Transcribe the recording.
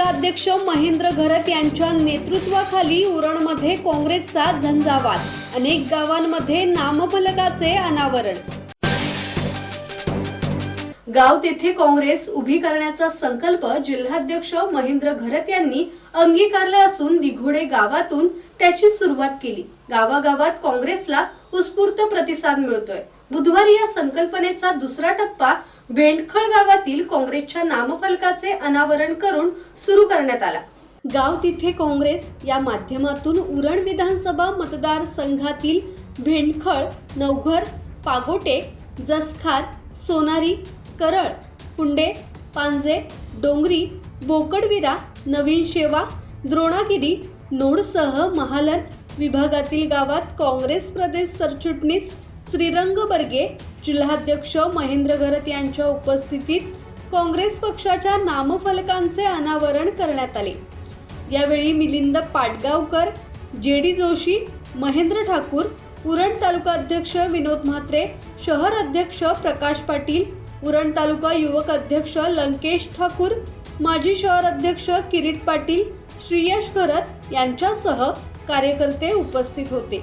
जिल्हाध्यक्ष महेंद्र घरत यांच्या नेतृत्वाखाली उरणमध्ये काँग्रेसचा झंझावात. अनेक गावांमध्ये नामफलकाचे अनावरण. गाव तेथे काँग्रेस उभी करण्याचा संकल्प जिल्हाध्यक्ष महेंद्र घरत यांनी अंगीकारला असून दिघोडे गावातून त्याची सुरुवात केली. गावागावात काँग्रेसला उत्स्फूर्त प्रतिसाद मिळतोय. बुधवारी या संकल्पनेचा दुसरा टप्पा भेंडखळ गावातील काँग्रेसच्या नामफलकाचे अनावरण करून सुरू करण्यात आला. गाव तिथे काँग्रेस या माध्यमातून उरण विधानसभा मतदारसंघातील भेंडखळ नवघर पागोटे जसखार सोनारी करळ कुंडे पांजे डोंगरी बोकडविरा नवीन शेवा द्रोणागिरी नोडसह महालन विभागातील गावात काँग्रेस प्रदेश सरचिटणीस श्रीरंग बर्गे जिल्हाध्यक्ष महेंद्र घरत यांच्या उपस्थितीत काँग्रेस पक्षाच्या नामफलकांचे अनावरण करण्यात आले. यावेळी मिलिंद पाटगावकर जे डी जोशी महेंद्र ठाकूर उरण तालुका अध्यक्ष विनोद म्हात्रे शहर अध्यक्ष प्रकाश पाटील उरण तालुका युवक अध्यक्ष लंकेश ठाकूर माजी शहर अध्यक्ष किरीट पाटील श्रीयश घरत यांच्यासह कार्यकर्ते उपस्थित होते.